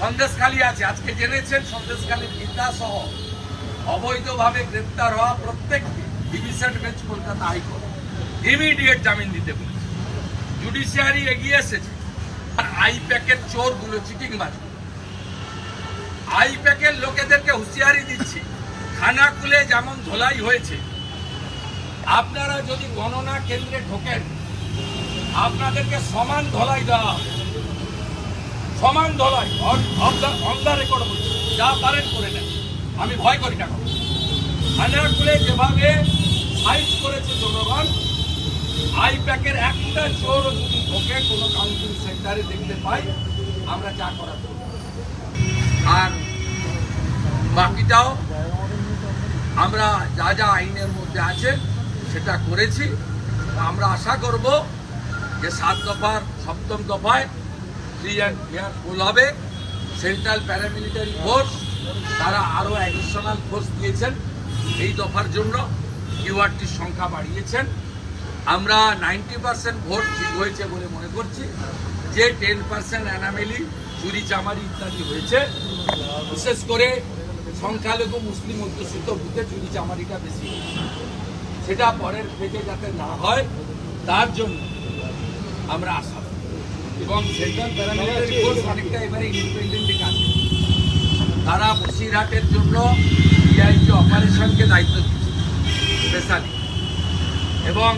সন্দেশখালী আছে। আজকে জেনেছেন সন্দেশখালী পিতা সহ অবৈধভাবে গ্রেপ্তার হওয়া প্রত্যেককে division bench Kolkata high court. Immediate জামিন দিতে বলেছে। জুডিশিয়ারি এগিয়ে এসেছে। আর প্যাকের চোরগুলো চিটিং বাজগুলো আই প্যাকের লোকেদেরকে হুঁশিয়ারি দিচ্ছি। খানাকুলে যেমন ধোলাই হয়েছে। আপনারা যদি গণনা কেন্দ্রে ঢোকেন, আপনাদেরকে সমান ধলাই দেওয়া হবে। সমান ধলাই অন দ্য রেকর্ড বলছি যা পারেন করে নেন আমি ভয় করি না কখনো। যেভাবে সাইজ করেছে জনগণ আই প্যাকের একটা চোর যদি ঢোকে, কোনো কাউন্সিল সেন্টারে দেখতে পাই, আমরা যা করার। আর বাকিটাও আমরা যা যা আইনের মধ্যে আছে, সেটা করেছি আমরা আশা করব যে সাত দফার সপ্তম দফায় অ্যান্ড ফেয়ার পোল হবে সেন্ট্রাল প্যারামিলিটারি ফোর্স তারা আরও অ্যাডিশনাল ফোর্স দিয়েছেন এই দফার জন্য। কিউআরটির সংখ্যা বাড়িয়েছেন। আমরা নাইনটি পার্সেন্ট ভোট ঠিক হয়েছে বলে মনে করছি। যে টেন পার্সেন্ট অ্যানামেলি চুরি, চামারি ইত্যাদি হয়েছে, বিশেষ করে সংখ্যালঘু, মুসলিম অধ্যুষিত বুথে চুরি, চামারিটা বেশি। সেটা পরের থেকে যাতে না হয়, তার জন্য আমরা আশা এবং সেন্ট্রাল প্যারামিলিটারি ফোর্স অনেকটা এবারে ইন্ডিপেন্ডেন্টলি কাজ তারা বসিরহাটের জন্য ডিআইজি অপারেশনকে দায়িত্ব দিচ্ছে স্পেশালি এবং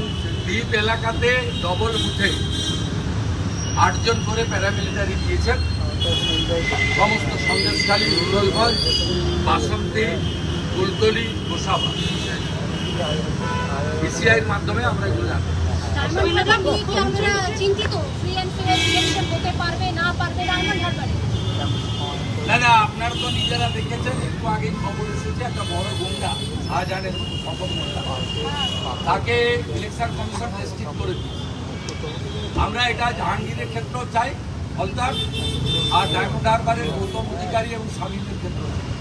দ্বীপ এলাকাতে ডবল বুথে আটজন করে প্যারামিলিটারি দিয়েছেন। সমস্ত সন্দেশখালী, রুরলগঞ্জ, বাসন্তী কুলতলি গোসাবা। বিসিআইয়ের মাধ্যমে আমরা এগুলো জানি আপনারা চিন্তিত ফ্রি অ্যান্ড ফেয়ার ইলেকশন হতে পারবে না পারবে ডায়মন্ড হারবারে না না আপনারা তো নিজেরা দেখেছেন, একটু আগে খবর এসেছে, একটা বড় গুন্ডা, শাহজাহানের শপথ তাকে ইলেকশন কমিশন নিশ্চিত করে আমরা এটা জাহাঙ্গীরের ক্ষেত্রেও চাই ফলতার আর ডায়মন্ড হারবারের গৌতম অধিকারী এবং স্বামীদের ক্ষেত্রেও চাই।